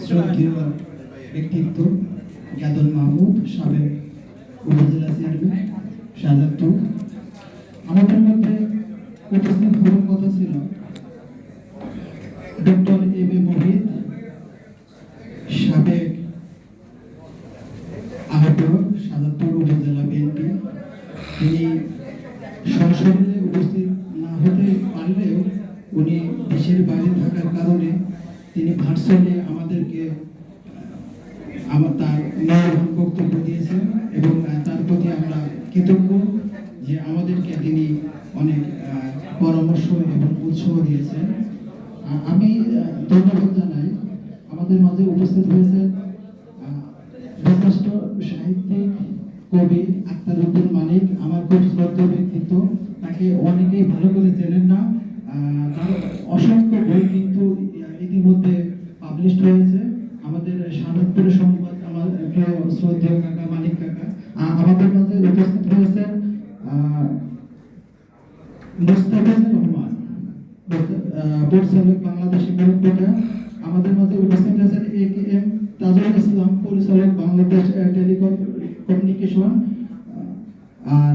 শ্রদ্ধেয় ব্যক্তিত্ব মাহমুদ সাবেক উপজেলা চেয়ারম্যান শাহজাদপুর আমাদের মধ্যে উপস্থিত হওয়ার কথা ছিল ডক্টর এম এ সাবেক উপজেলা বিএনপি। তিনি সংসদে উপস্থিত না হতে পারলেও উনি দেশের বাইরে থাকার কারণে তিনি ভার্চুয়ালি আমাদেরকে আমার তার মূল্যবান বক্তব্য দিয়েছেন এবং আহ, তার প্রতি আমরা কৃতজ্ঞ যে আমাদেরকে তিনি অনেক পরামর্শ এবং উৎসাহ দিয়েছেন। আমি ধন্যবাদ জানাই। আমাদের মাঝে উপস্থিত হয়েছেন যথেষ্ট সাহিত্যিক, কবি আক্তার উদ্দিন মানিক, আমার খুব শ্রদ্ধেয় ব্যক্তিত্ব। তাকে অনেকেই ভালো করে চেনেন না। তার অসংখ্য বই কিন্তু ইতিমধ্যে পাবলিশড হয়েছে। আমাদের সাধারণপুরের সংবাদ, আমার প্রিয় শ্রদ্ধেয় কাকা মানিক কাকা আহ, মোস্তাফিজুর রহমান পরিচালক বাংলাদেশি মুরব্বীরা আমাদের মাঝে উপস্থিত আছেন এ কে এম তাজুল ইসলাম পরিচালক বাংলাদেশ টেলিকম কমিউনিকেশন আর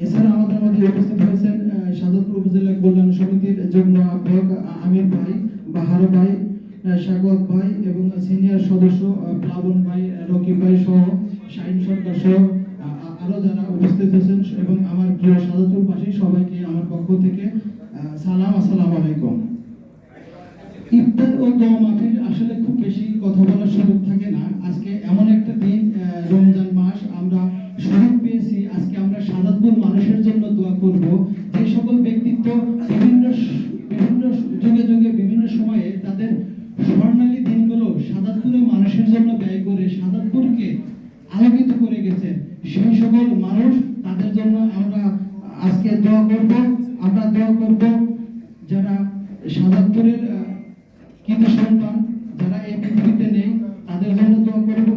এছাড়া আমাদের মধ্যে উপস্থিত হয়েছেন আহ, সাজাদপুর উপজেলা কল্যাণ সমিতির যুগ্ম আহ্বায়ক আমির ভাই বাহার ভাই স্বাগত ভাই এবং সিনিয়র সদস্য প্লাবন ভাই রকিব ভাই সহ শাহিন সরকার সহ আরও যারা উপস্থিত আছেন এবং আমার প্রিয় সাজাদপুরবাসী সবাইকে আমার পক্ষ থেকে সালাম, আসসালামু আলাইকুম। ইফতার ও দোয়া মাহফিল আসলে খুব বেশি কথা বলার সুযোগ থাকে না। আজকে এমন একটা দিন রমজান মাস, আমরা সুযোগ পেয়েছি। আজকে আমরা সাদাতপুর মানুষের জন্য দোয়া করব। যে সকল ব্যক্তিত্ব বিভিন্ন বিভিন্ন যুগে যুগে, বিভিন্ন সময়ে তাদের স্বর্ণালী দিনগুলো সাদাতপুরের মানুষের জন্য ব্যয় করে সাদাতপুরকে আলোকিত করে গেছে সেই সকল মানুষ তাদের জন্য আমরা আজকে দোয়া করব আমরা দোয়া করব যারা সাদাতপুরের আহ, কৃতি সন্তান যারা এই পৃথিবীতে নেই তাদের জন্য দোয়া করব।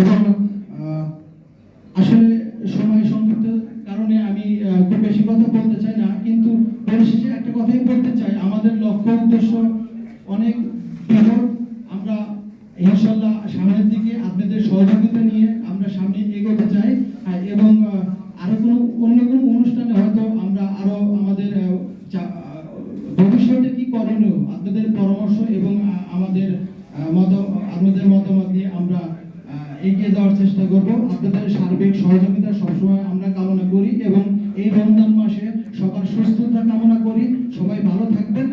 এবং আসলে সময় সংক্ষিপ্ত কারণে আমি খুব বেশি কথা বলতে চাই না কিন্তু পরিশেষে একটা কথাই বলতে চাই আমাদের লক্ষ্য উদ্দেশ্য অনেক বৃহৎ আমরা ইনশাল্লাহ সামনের দিকে আপনাদের সহযোগিতা নিয়ে আমরা সামনে এগোতে চাই। এবং আরও কোনো, অন্য কোনো অনুষ্ঠানে হয়তো আমরা আরও আমাদের ভবিষ্যতে কি করণীয় আপনাদের পরামর্শ এবং আমাদের মত, আপনাদের মতামত দিয়ে আমরা এগিয়ে যাওয়ার চেষ্টা করব। আপনাদের সার্বিক সহযোগিতা সবসময় আমরা কামনা করি এবং এই রমজান মাসে সবার সুস্থতা কামনা করি। সবাই ভালো থাকবেন।